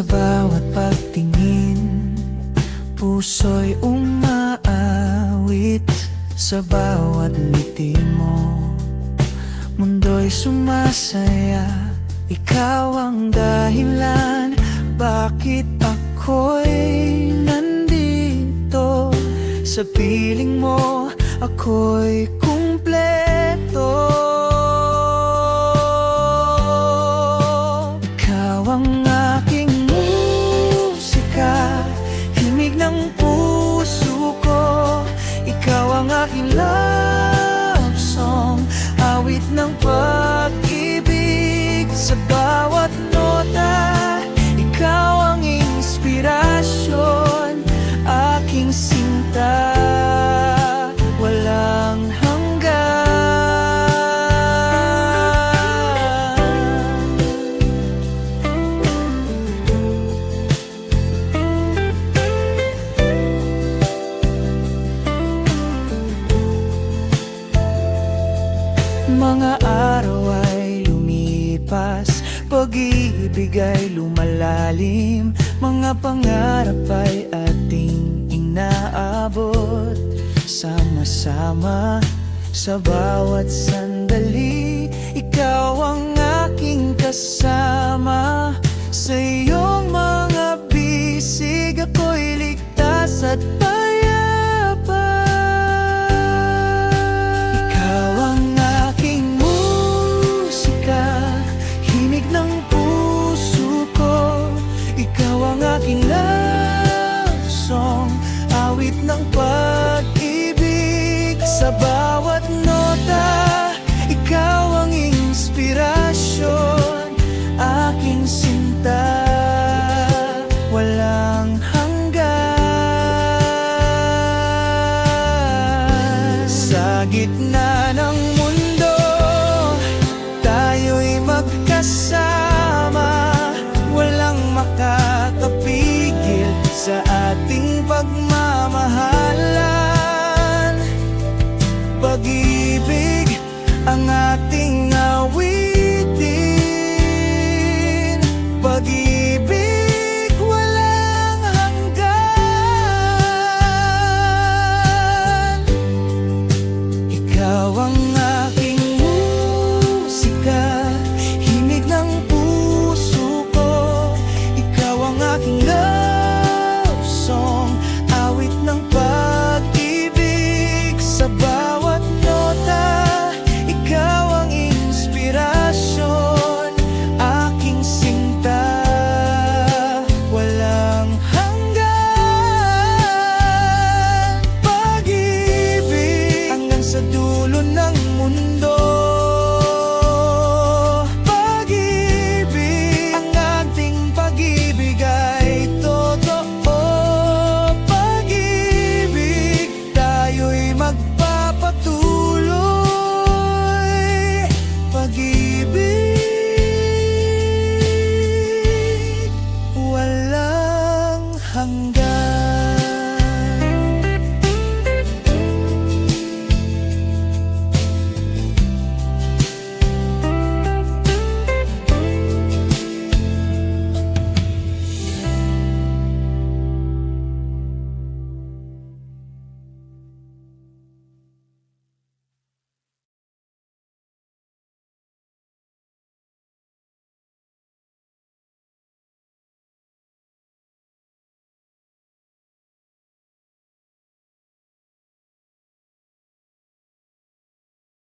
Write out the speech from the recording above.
bawat pagtingin. Puso'y umaawit Sa bawat ngiti mo. Mundo'y sumasaya Ikaw ang dahilan Bakit ako'y nandito. Sa piling mo Ako'y bawat nota Ikaw ang inspirasyon Aking sinta. Walang hanggan. Mga araw ay Pag-ibig ay lumalalim. Mga pangarap ay ating inaabot. Sama-sama sa bawat sandali. Ikaw ang aking kasama. Sa iyong mga bisig Ako'y ligtas at payapa Awit ng pag-ibig Sa bawat nota. Ikaw ang inspirasyon Aking sinta. Walang hanggan. Sa gitna ng Pag-ibig